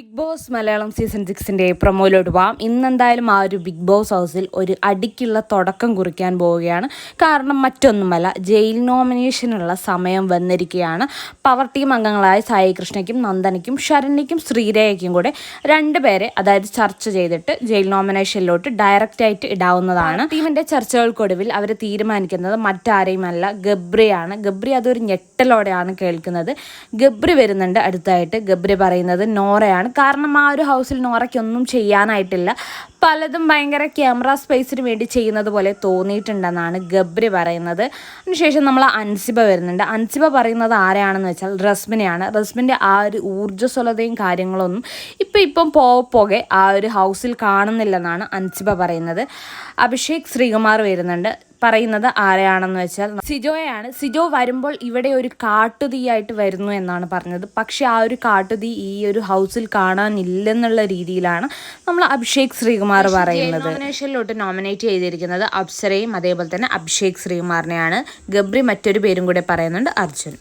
Big Boss Malayalam season സിക്സിന്റെ പ്രൊമോയിലോട്ട് പോവാം. ഇന്നെന്തായാലും ആ ഒരു ബിഗ് ബോസ് ഹൗസിൽ ഒരു അടിക്കുള്ള തുടക്കം കുറിക്കാൻ പോവുകയാണ്. കാരണം മറ്റൊന്നുമല്ല ജയിൽ നോമിനേഷനുള്ള സമയം വന്നിരിക്കുകയാണ്. പവർ ടീം അംഗങ്ങളായ സായി കൃഷ്ണയ്ക്കും നന്ദനയ്ക്കും ശരണ്യയ്ക്കും ശ്രീരേഖയ്ക്കും കൂടെ രണ്ടുപേരെ അതായത് ചർച്ച ചെയ്തിട്ട് ജയിൽ നോമിനേഷനിലോട്ട് ഡയറക്റ്റായിട്ട് ഇടാവുന്നതാണ്. ടീമിന്റെ ചർച്ചകൾക്കൊടുവിൽ അവർ തീരുമാനിക്കുന്നത് മറ്റാരെയുമല്ല ഗബ്രിയാണ്. ഗബ്രി അതൊരു ഞെട്ടലോടെയാണ് കേൾക്കുന്നത്. ഗബ്രി വരുന്നുണ്ട് അടുത്തായിട്ട്. ഗബ്രി പറയുന്നത് നോറയാണ്. കാരണം ആ ഒരു ഹൗസിൽ നോറയ്ക്കൊന്നും ചെയ്യാനായിട്ടില്ല. പലതും ഭയങ്കര ക്യാമറ സ്പേസിന് വേണ്ടി ചെയ്യുന്നത് പോലെ തോന്നിയിട്ടുണ്ടെന്നാണ് ഗബ്രി പറയുന്നത്. അതിനുശേഷം നമ്മൾ അൻസിബ വരുന്നുണ്ട്. അൻസിബ പറയുന്നത് ആരെയാണെന്ന് വെച്ചാൽ റസ്മിനെയാണ്. റസ്മിന്റെ ആ ഒരു ഊർജസ്വലതയും കാര്യങ്ങളൊന്നും ഇപ്പം ഇപ്പം പോകെ ആ ഒരു ഹൗസിൽ കാണുന്നില്ലെന്നാണ് അൻസിബ പറയുന്നത്. അഭിഷേക് ശ്രീകുമാർ വരുന്നുണ്ട്. പറയുന്നത് ആരെയാണെന്ന് വെച്ചാൽ സിജോയാണ് സിജോ വരുമ്പോൾ ഇവിടെ ഒരു കാട്ടുതീയായിട്ട് വരുന്നു എന്നാണ് പറഞ്ഞത്. പക്ഷെ ആ ഒരു കാട്ടുതീ ഈ ഒരു ഹൗസിൽ കാണാനില്ലെന്നുള്ള രീതിയിലാണ് നമ്മൾ അഭിഷേക് ശ്രീകുമാർ പറയുന്നത്. നോമിനേഷനിലോട്ട് നോമിനേറ്റ് ചെയ്തിരിക്കുന്നത് അപ്സരയും അതേപോലെ തന്നെ അഭിഷേക് ശ്രീകുമാറിനെയാണ്. ഗബ്രി മറ്റൊരു പേരും കൂടെ പറയുന്നുണ്ട് അർജുൻ.